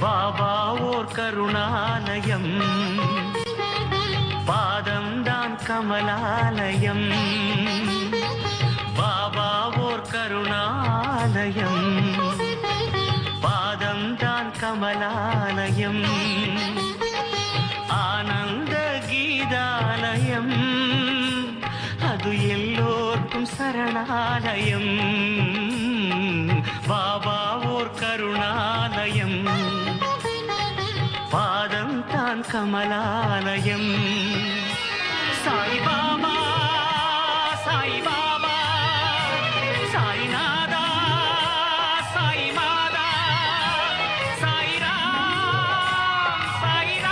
பாபா ஓர் கருணாலயம். பாதம் தான் கமலாலயம். பாபா ஓர் கருணாலயம். பாதம் தான் கமலாலயம். ஆனந்த கீதாலயம். அது எல்லோர்க்கும் சரணாலயம். பாபா ஓர் கருணாலயம். பாதம்